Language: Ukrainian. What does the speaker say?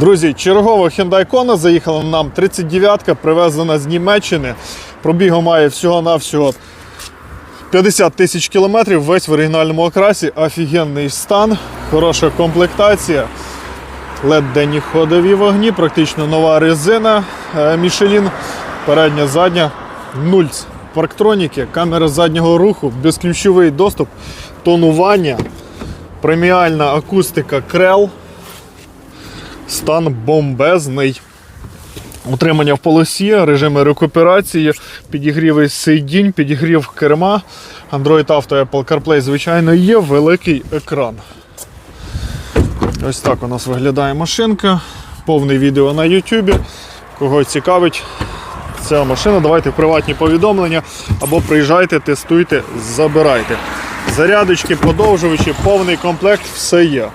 Друзі, чергова Hyundai Kona заїхала нам 39-ка, привезена з Німеччини. Пробігу має всього-навсього 50 тисяч кілометрів, весь в оригінальному окрасі, офігенний стан, хороша комплектація. led денні ходові вогні, практично нова резина е, Michelin, передня, задня, нульц. Парктроніки, камера заднього руху, безключовий доступ, тонування, преміальна акустика Крел, стан бомбезний. Утримання в полосі, режими рекуперації, підігрів сидінь, підігрів керма, Android Auto, Apple CarPlay, звичайно, є великий екран. Ось так у нас виглядає машинка. Повне відео на YouTube. Кого цікавить ця машина, давайте приватні повідомлення або приїжджайте, тестуйте, забирайте. Зарядочки, подовжувачі, повний комплект, все є.